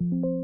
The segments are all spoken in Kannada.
thank you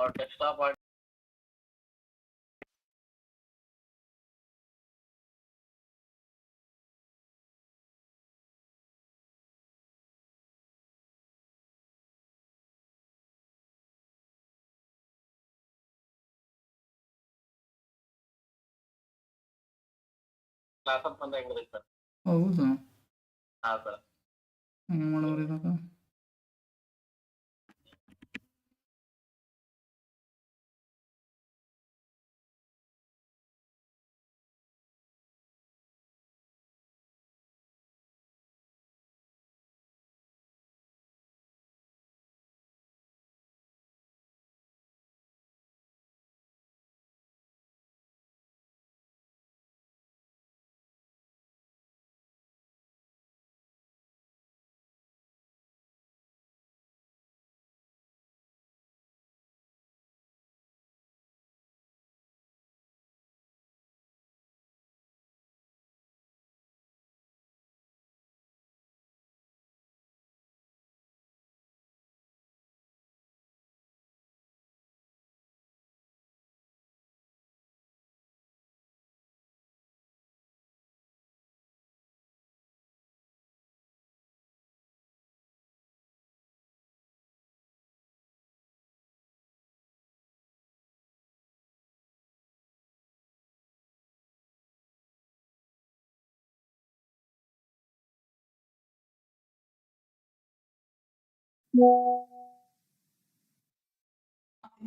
or desktop or class ಅಂತ ಬಂದಾಗ ಸರ್ ಹೌದಾ ಹಾ ಸರ್ ಮಾಡೋರಿ ಇವಾಗ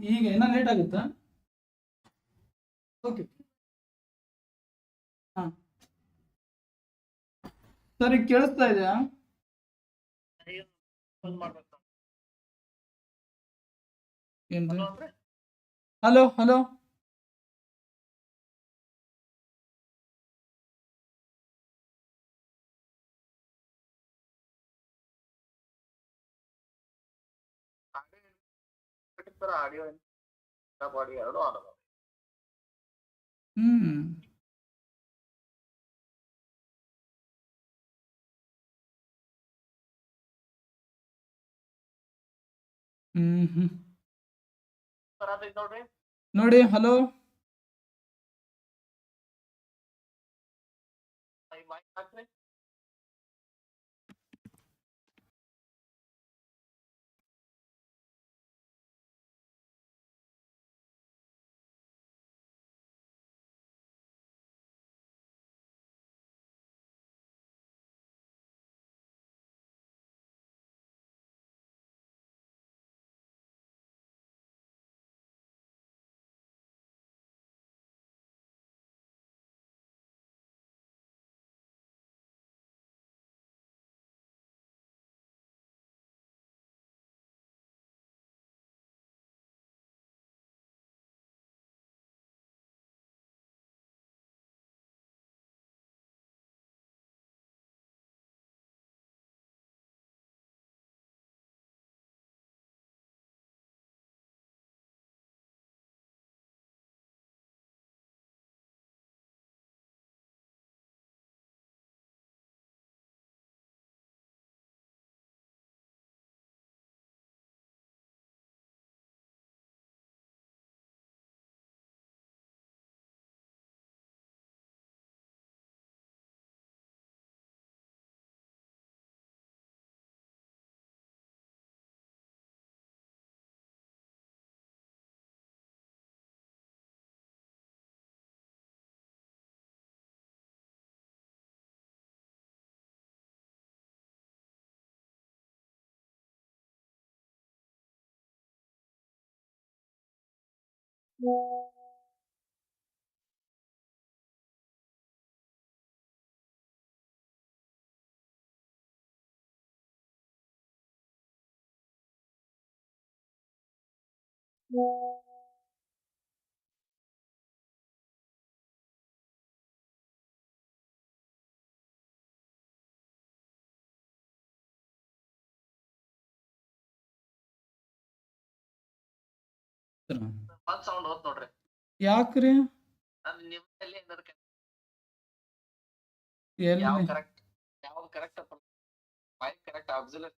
ಈಗ ಏನೋ ಲೇಟ್ ಆಗುತ್ತಾ? ಓಕೆ ಹಾ. ಸರಿ ಕೇಳಿಸ್ತಾ ಇದೆಯಾ? Hello hello hello sir audio body ಎರಡು ಆನ್ ಅದ ಹ್ಞೂ ಹ್ಞೂ ಹ್ಞೂ ಸರ್ ಅದೈತೆ ನೋಡ್ರಿ ನೋಡಿ ಹಲೋ ಈ ಮೈಕ್ ಹಾಕ್ರಿ 그럼. ಸೌಂಡ್ ಹೋತ್ ನೋಡ್ರಿ. ಯಾಕ್ರಿ? ಅದ್ ಎಲ್ಲಿ? ಯಾವ ಕರೆಕ್ಟ್ ಯಾವ ಕರೆಕ್ಟ್ ಮೈಕ್ ಕರೆಕ್ಟ್ ಆಬ್ಸಲ್ಯೂಟ್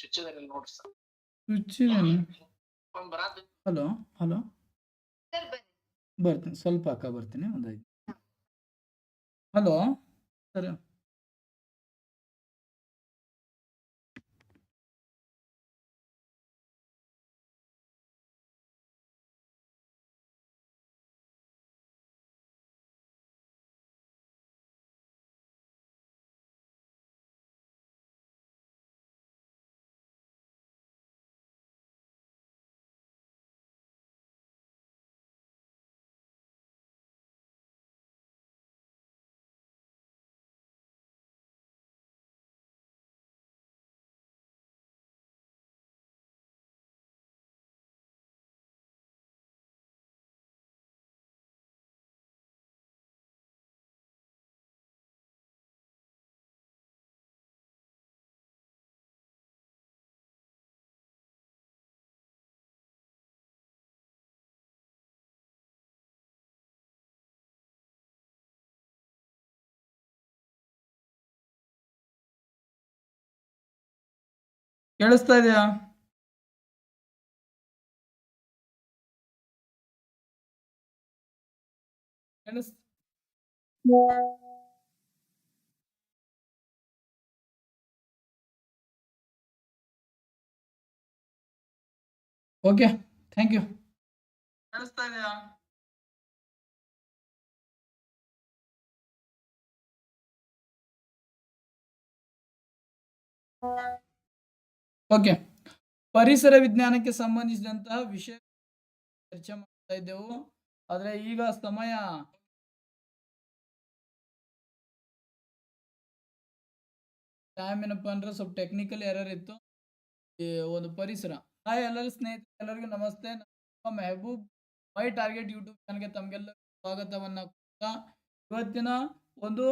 ಚುಚ್ಚಿದಾರೆ ನೋಡ್ರಿ ಸರ್. ಹುಚ್ಚಿದೇನು ಒಂದ್ ಬರಾತ್ ಹಲೋ ಹಲೋ. ಸರ್ ಬನ್ನಿ. ಬರ್ತೀನಿ ಸ್ವಲ್ಪ ಅಕ್ಕ ಬರ್ತೀನಿ ಒಂದು ಐದು ಹಲೋ ಸರ್. ಕೇಳಿಸ್ತಾ ಇದೆಯಾ? ಕೇಳಿಸ್ ಓಕೆ ಥ್ಯಾಂಕ್ ಯು. ಕೇಳಿಸ್ತಾ ಇದೆಯಾ? ಓಕೆ. ಪರಿಸರ ವಿಜ್ಞಾನಕ್ಕೆ ಸಂಬಂಧಿಸಿದಂತಹ ವಿಷಯ ಚರ್ಚೆ ಮಾಡ್ತಾ ಇದ್ದೆವು. ಆದ್ರೆ ಈಗ ಸಮಯ ಟೈಮ್ ಏನಪ್ಪ ಅಂದ್ರೆ ಸ್ವಲ್ಪ ಟೆಕ್ನಿಕಲ್ ಎರರ್ ಇತ್ತು. ಒಂದು ಪರಿಸರ. ಹಾಯ್ ಎಲ್ಲರೂ ಸ್ನೇಹಿತರೆ, ಎಲ್ಲರಿಗೂ ನಮಸ್ತೆ. ಮೆಹಬೂಬ್ ಮೈ ಟಾರ್ಗೆಟ್ ಯೂಟ್ಯೂಬ್ ಚಾನಲ್ಗೆ ತಮಗೆಲ್ಲ ಸ್ವಾಗತವನ್ನ ಕೊಡ್ತಾ ಇವತ್ತಿನ ಒಂದು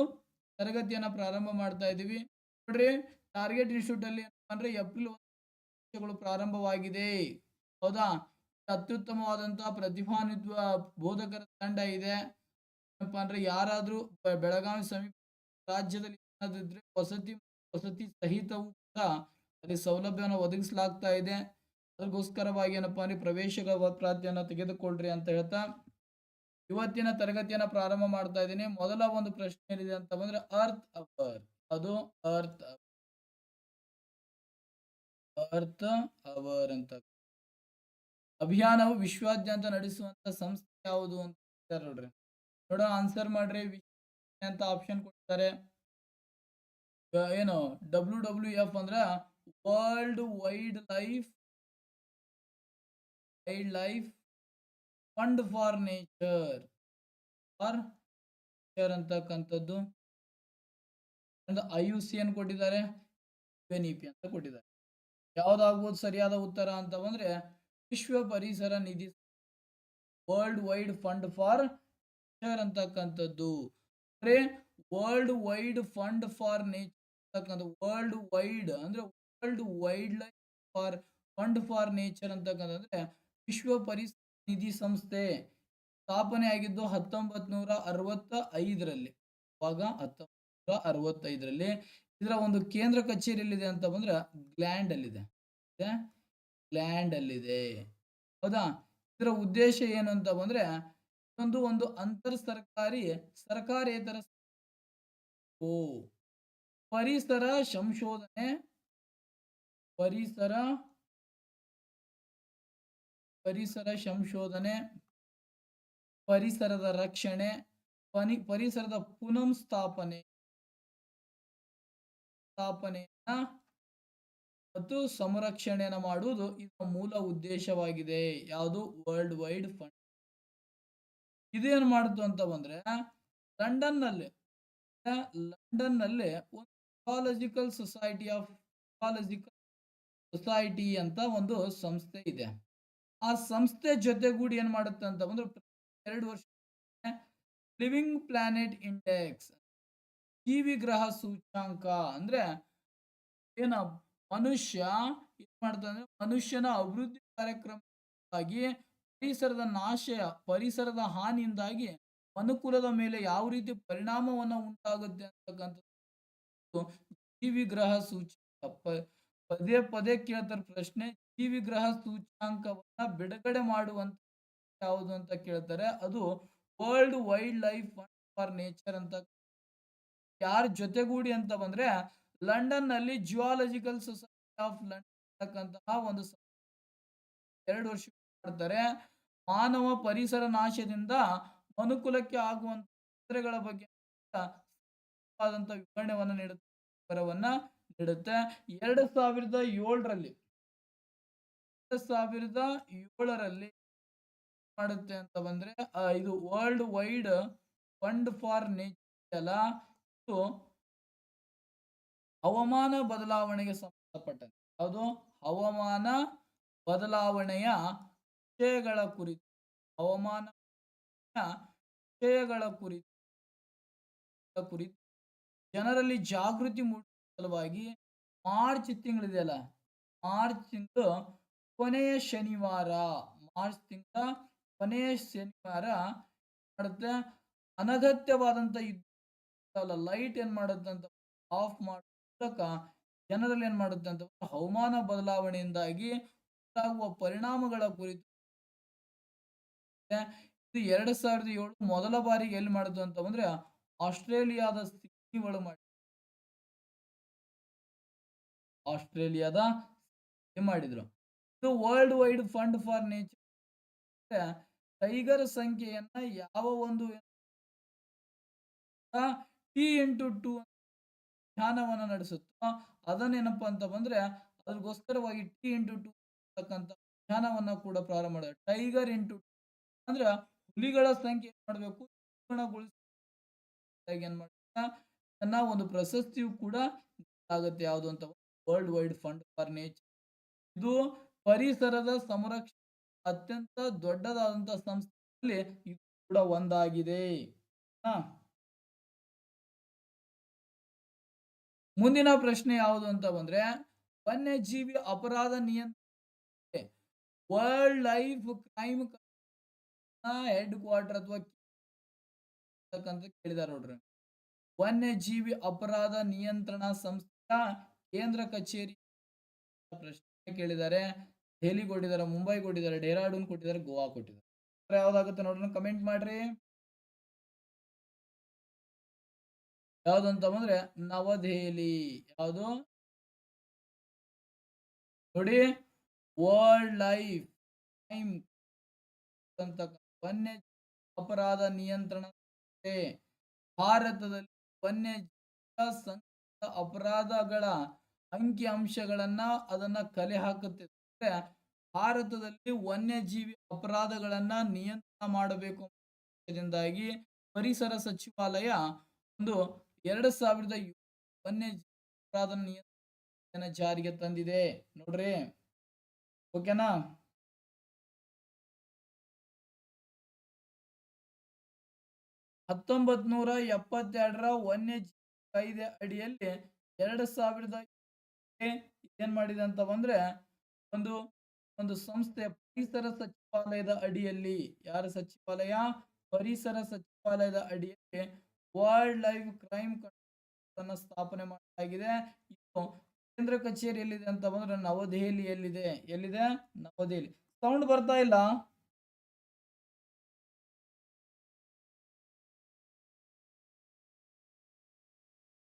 ತರಗತಿಯನ್ನ ಪ್ರಾರಂಭ ಮಾಡ್ತಾ ಇದ್ದೀವಿ ನೋಡ್ರಿ, ಟಾರ್ಗೆಟ್ ಇನ್ಸ್ಟಿಟ್ಯೂಟ್ ಅಲ್ಲಿ ಏನಪ್ಪ ಅಂದ್ರೆ ಏಪ್ರಿಲ್ ಪರೀಕ್ಷೆಗಳು ಪ್ರಾರಂಭವಾಗಿದೆ. ಹೌದಾ? ಅತ್ಯುತ್ತಮವಾದಂತಹ ಪ್ರತಿಭಾನ್ವಿತ ಬೋಧಕರ ತಂಡ ಇದೆ. ಏನಪ್ಪಾ ಅಂದ್ರೆ ಯಾರಾದ್ರೂ ಬೆಳಗಾವಿ ಸಮೀಪ ರಾಜ್ಯದಲ್ಲಿ ಏನಾದ್ರೆ ವಸತಿ ವಸತಿ ಸಹಿತವೂ ಕೂಡ ಅಲ್ಲಿ ಸೌಲಭ್ಯವನ್ನು ಒದಗಿಸಲಾಗ್ತಾ ಇದೆ. ಅದಕ್ಕೋಸ್ಕರವಾಗಿ ಏನಪ್ಪಾ ಅಂದ್ರೆ ಪ್ರವೇಶಗಳ ವಕ್ರಾತಿಯನ್ನ ತೆಗೆದುಕೊಳ್ಳ್ರಿ ಅಂತ ಹೇಳ್ತಾ ಇವತ್ತಿನ ತರಗತಿಯನ್ನ ಪ್ರಾರಂಭ ಮಾಡ್ತಾ ಇದ್ದೀನಿ. ಮೊದಲ ಒಂದು ಪ್ರಶ್ನೆ ಏನಿದೆ ಅಂತ ಬಂದ್ರೆ ಅರ್ತ್ ಅವರ್. ಅದು ಅರ್ತ್ ಅರ್ಥ ಅವರ್ ಅಂತ ಅಭಿಯಾನವು ವಿಶ್ವಾದ್ಯಂತ ನಡೆಸುವಂತ ಸಂಸ್ಥೆ ಯಾವುದು ಅಂತ ನೋಡ್ರಿ. ನೋಡ ಆನ್ಸರ್ ಮಾಡ್ರಿ ಅಂತ ಆಪ್ಷನ್ ಕೊಡ್ತಾರೆ. ಏನು ಡಬ್ಲ್ಯೂ ಡಬ್ಲ್ಯೂ ಎಫ್ ಅಂದ್ರ world wide life wild life fund for nature for nature ಅಂತಕ್ಕಂಥದ್ದು. ಐ ಯು ಸಿ ಅನ್ನು ಕೊಟ್ಟಿದ್ದಾರೆ. ಪಿ ಅಂತ ಕೊಟ್ಟಿದ್ದಾರೆ. ಯಾವ್ದಾಗ್ಬೋದು ಸರಿಯಾದ ಉತ್ತರ ಅಂತ ಬಂದ್ರೆ ವಿಶ್ವ ಪರಿಸರ ನಿಧಿ world wide fund for nature ಅಂತಕ್ಕಂಥದ್ದು. ಅಂದ್ರೆ world wide fund for nature ಅಂತಕ್ಕಂಥ ವರ್ಲ್ಡ್ ವೈಡ್ ಅಂದ್ರೆ world wild life for fund for nature ಅಂತಕ್ಕಂಥದ್ರೆ ವಿಶ್ವ ಪರಿಸರ ನಿಧಿ ಸಂಸ್ಥೆ ಸ್ಥಾಪನೆ ಆಗಿದ್ದು ಹತ್ತೊಂಬತ್ ನೂರ ಅರವತ್ತ ಐದರಲ್ಲಿ ಅವಾಗ ಹತ್ತೊಂಬತ್ ನೂರ ಅರವತ್ತೈದರಲ್ಲಿ ಇದರ ಒಂದು ಕೇಂದ್ರ ಕಚೇರಿ ಎಲ್ಲಿದೆ ಅಂತ ಬಂದ್ರೆ ಗ್ಲ್ಯಾಂಡ್ ಅಲ್ಲಿದೆ? ಗ್ಲ್ಯಾಂಡ್ ಅಲ್ಲಿದೆ. ಹೌದಾ? ಇದರ ಉದ್ದೇಶ ಏನು ಅಂತ ಬಂದ್ರೆ ಒಂದು ಒಂದು ಅಂತರ್ ಸರ್ಕಾರಿ ಸರ್ಕಾರೇತರ ಓ, ಪರಿಸರ ಸಂಶೋಧನೆ, ಪರಿಸರ ಪರಿಸರ ಸಂಶೋಧನೆ, ಪರಿಸರದ ರಕ್ಷಣೆ, ಪನಿ, ಪರಿಸರದ ಪುನಃ ಸ್ಥಾಪನೆ ಸ್ಥಾಪನೆಯನ್ನ ಮತ್ತು ಸಂರಕ್ಷಣೆಯನ್ನು ಮಾಡುವುದು ಇದರ ಮೂಲ ಉದ್ದೇಶವಾಗಿದೆ. ಯಾವುದು? ವರ್ಲ್ಡ್ ವೈಡ್ ಫಂಡ್ ಇದೇನು ಮಾಡ್ತು ಅಂತ ಬಂದ್ರೆ ಲಂಡನ್ನಲ್ಲಿ ಲಂಡನ್ನಲ್ಲಿ ಒಂದು geological society of geological society ಅಂತ ಒಂದು ಸಂಸ್ಥೆ ಇದೆ. ಆ ಸಂಸ್ಥೆ ಜೊತೆಗೂಡಿ ಏನ್ ಮಾಡುತ್ತೆ ಅಂತ ಬಂದ್ರೆ, ಎರಡು ವರ್ಷ ಲಿವಿಂಗ್ ಪ್ಲಾನೆಟ್ ಇಂಡೆಕ್ಸ್ ಜೀವಿ ಗ್ರಹ ಸೂಚ್ಯಾಂಕ ಅಂದ್ರೆ ಏನ ಮನುಷ್ಯ ಏನ್ ಮಾಡ್ತಾನೆ ಮನುಷ್ಯನ ಅಭಿವೃದ್ಧಿ ಕಾರ್ಯಕ್ರಮವಾಗಿ ಪರಿಸರದ ನಾಶ, ಪರಿಸರದ ಹಾನಿಯಿಂದಾಗಿ ಮನುಕುಲದ ಮೇಲೆ ಯಾವ ರೀತಿ ಪರಿಣಾಮವನ್ನು ಉಂಟಾಗುತ್ತೆ ಅಂತಕ್ಕಂಥದ್ದು. ಜೀವಿ ಗ್ರಹ ಸೂಚ್ಯಾಂಕ. ಪದೇ ಪದೇ ಕೇಳ್ತಾರೆ ಪ್ರಶ್ನೆ ಜೀವಿ ಗ್ರಹ ಸೂಚ್ಯಾಂಕವನ್ನ ಬಿಡುಗಡೆ ಮಾಡುವಂತ ಯಾವುದು ಅಂತ ಕೇಳ್ತಾರೆ, ಅದು world wild life for nature ಅಂತ ಯಾರ ಜೊತೆಗೂಡಿ ಅಂತ ಬಂದ್ರೆ ಲಂಡನ್ನಲ್ಲಿ ಜಿಯಾಲಜಿಕಲ್ ಸೊಸೈಟಿ ಆಫ್ ಲಂಡನ್ ಒಂದು ಎರಡು ವರ್ಷ ಮಾಡ್ತಾರೆ. ಮಾನವ ಪರಿಸರ ನಾಶದಿಂದ ಮನುಕುಲಕ್ಕೆ ಆಗುವಂತ ತೊಂದರೆಗಳ ಬಗ್ಗೆ ಆದಂತ ವಿವರಣೆವನ್ನ ನೀಡುತ್ತೆ, ವಿವರವನ್ನ ನೀಡುತ್ತೆ. ಎರಡು ಸಾವಿರದ ಏಳರಲ್ಲಿ, ಎರಡು ಸಾವಿರದ ಏಳರಲ್ಲಿ ಮಾಡುತ್ತೆ ಅಂತ ಬಂದ್ರೆ ಇದು world wide fund for nature ಅಲ್ಲ. ಇದು ಹವಾಮಾನ ಬದಲಾವಣೆಗೆ ಸಂಬಂಧಪಟ್ಟಂತೆ ಯಾವುದು? ಹವಾಮಾನ ಬದಲಾವಣೆಯ ವಿಷಯಗಳ ಕುರಿತು. ಹವಾಮಾನ ವಿಷಯಗಳ ಕುರಿತು. ಕುರಿತು. ಜನರಲ್ಲಿ ಜಾಗೃತಿ ಮೂಡಿಸುವ ಸಲುವಾಗಿ ಮಾರ್ಚ್ ತಿಂಗಳಿದೆಯಲ್ಲ, ಮಾರ್ಚ್ ತಿಂಗಳು ಕೊನೆಯ ಶನಿವಾರ. ಮಾರ್ಚ್ ತಿಂಗಳ ಕೊನೆಯ ಶನಿವಾರ ಮಾಡುತ್ತೆ ಅನಗತ್ಯವಾದಂಥ ಯುದ್ಧ ಲೈಟ್ ಏನ್ ಮಾಡುತ್ತಂತ ಆಫ್ ಮಾಡೋ ಮೂಲಕ ಜನರಲ್ಲಿ ಏನ್ ಮಾಡುತ್ತೆ ಅಂತ ಬಂದ್ರೆ ಹವಾಮಾನ ಬದಲಾವಣೆಯಿಂದಾಗಿ ಉಂಟಾಗುವ ಪರಿಣಾಮಗಳ ಕುರಿತು ಇದು ಎರಡ್ ಸಾವಿರದ ಏಳು ಮೊದಲ ಬಾರಿಗೆ ಎಲ್ಲಿ ಮಾಡುದು ಅಂತ ಅಂದ್ರೆ ಆಸ್ಟ್ರೇಲಿಯಾದ ಸಿಡ್ನಿ ಒಳಗೆ ಮಾಡಿ ಆಸ್ಟ್ರೇಲಿಯಾದ ಮಾಡಿದ್ರು. ಇದು world wide fund for nature tiger ಸಂಖ್ಯೆಯನ್ನ ಯಾವ ಒಂದು ಟಿ ಇಂಟು ಟು ಧ್ಯಾನವನ್ನು ನಡೆಸುತ್ತೋ. ಅದನ್ನೇನಪ್ಪ ಅಂತ ಬಂದ್ರೆ ಅದಕ್ಕೋಸ್ಕರವಾಗಿ ಟಿ ಇಂಟು ಟು ಅಂತಕ್ಕಂಥ ಧ್ಯಾನವನ್ನು ಕೂಡ ಪ್ರಾರಂಭ ಮಾಡಿದೆ ಟೈಗರ್ ಇಂಟು ಅಂದ್ರೆ ಹುಲಿಗಳ ಸಂಖ್ಯೆ ಏನು ಮಾಡಬೇಕು? ಏನು ಮಾಡ್ತಾ ತನ್ನ ಒಂದು ಪ್ರಶಸ್ತಿಯು ಕೂಡ ಆಗುತ್ತೆ ಯಾವುದು ಅಂತ world wide fund for nature ಇದು ಪರಿಸರದ ಸಂರಕ್ಷಣೆ, ಅತ್ಯಂತ ದೊಡ್ಡದಾದಂತಹ ಸಂಸ್ಥೆಯಲ್ಲಿ ಇದು ಕೂಡ ಒಂದಾಗಿದೆ. ಹಾ ಮುಂದಿನ ಪ್ರಶ್ನೆ ಯಾವುದು ಅಂತ ಬಂದ್ರೆ, ವನ್ಯಜೀವಿ ಅಪರಾಧ ನಿಯಂತ್ರಣ world life crime headquarter ಅಥವಾ ಕೇಳಿದಾರ ನೋಡ್ರಿ. ವನ್ಯಜೀವಿ ಅಪರಾಧ ನಿಯಂತ್ರಣ ಸಂಸ್ಥೆಯ ಕೇಂದ್ರ ಕಚೇರಿ ಪ್ರಶ್ನೆ ಕೇಳಿದ್ದಾರೆ ದೆಹಲಿ ಕೊಟ್ಟಿದ್ದಾರೆ, ಮುಂಬೈ ಕೊಟ್ಟಿದ್ದಾರೆ ಡೆಹ್ರಾಡೂನ್ ಕೊಟ್ಟಿದ್ದಾರೆ ಗೋವಾ ಕೊಟ್ಟಿದ್ದಾರೆ. ಯಾವ್ದಾಗುತ್ತೆ ನೋಡ್ರಿ ಕಮೆಂಟ್ ಮಾಡ್ರಿ. ಯಾವ್ದಂತ ಬಂದ್ರೆ ನವದೆಹಲಿ. ಯಾವುದು? ನೋಡಿ ವರ್ಲ್ಡ್ ಲೈಫ್ ಟೈಮ್ ವನ್ಯ ಅಪರಾಧ ನಿಯಂತ್ರಣ ಭಾರತದಲ್ಲಿ ಸಂಘದ ಅಪರಾಧಗಳ ಅಂಕಿ ಅಂಶಗಳನ್ನ ಅದನ್ನ ಕಲೆ ಹಾಕುತ್ತಿದೆ ಭಾರತದಲ್ಲಿ ವನ್ಯಜೀವಿ ಅಪರಾಧಗಳನ್ನ ನಿಯಂತ್ರಣ ಮಾಡಬೇಕು ಪರಿಸರ ಸಚಿವಾಲಯ ಒಂದು ಎರಡು ಸಾವಿರದ ವನ್ಯಜೀವಿ ಜಾರಿಗೆ ತಂದಿದೆ. ನೋಡ್ರಿ. ಓಕೆನಾ? ಹತ್ತೊಂಬತ್ ನೂರ ಎಪ್ಪತ್ತೆರಡರ ವನ್ಯಜೀವಿ ಕಾಯ್ದೆ ಅಡಿಯಲ್ಲಿ ಎರಡು ಸಾವಿರದ ಏನ್ ಮಾಡಿದೆ ಅಂತ ಬಂದ್ರೆ, ಒಂದು ಒಂದು ಸಂಸ್ಥೆ ಪರಿಸರ ಸಚಿವಾಲಯದ ಅಡಿಯಲ್ಲಿ. ಯಾರ ಸಚಿವಾಲಯ? ಪರಿಸರ ಸಚಿವಾಲಯದ ಅಡಿಯಲ್ಲಿ ವರ್ಲ್ಡ್ ಲೈಫ್ ಕ್ರೈಮ್ ಕಂಟ್ರೋಲ್ ಸ್ಥಾಪನೆ ಮಾಡಲಾಗಿದೆ. ಇದು ಕೇಂದ್ರ ಕಚೇರಿ ಎಲ್ಲಿದೆ ಅಂತ ಬಂದ್ರೆ ನವದೆಹಲಿ ಎಲ್ಲಿದೆ? ನವದೆಹಲಿ. ಸೌಂಡ್ ಬರ್ತಾ ಇಲ್ಲ?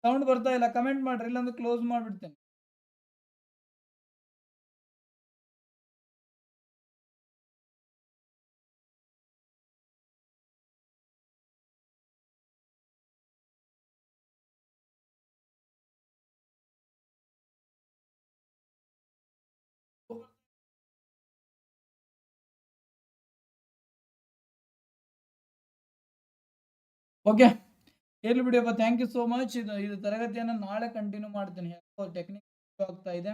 ಸೌಂಡ್ ಬರ್ತಾ ಇಲ್ಲ. ಕಮೆಂಟ್ ಮಾಡ್ರಿ. ಇಲ್ಲಾಂದ್ರೆ ಕ್ಲೋಸ್ ಮಾಡ್ಬಿಡ್ತೇನೆ. ಓಕೆ. ಇರ್ಲಿ ಬಿಡಿಯಪ್ಪ ಥ್ಯಾಂಕ್ ಯು ಸೋ ಮಚ್ ಇದು ಇದು ತರಗತಿಯನ್ನು ನಾಳೆ ಕಂಟಿನ್ಯೂ ಮಾಡ್ತೀನಿ. ಯಾಕೋ ಟೆಕ್ನಿಕ್ ಆಗ್ತಾ ಇದೆ.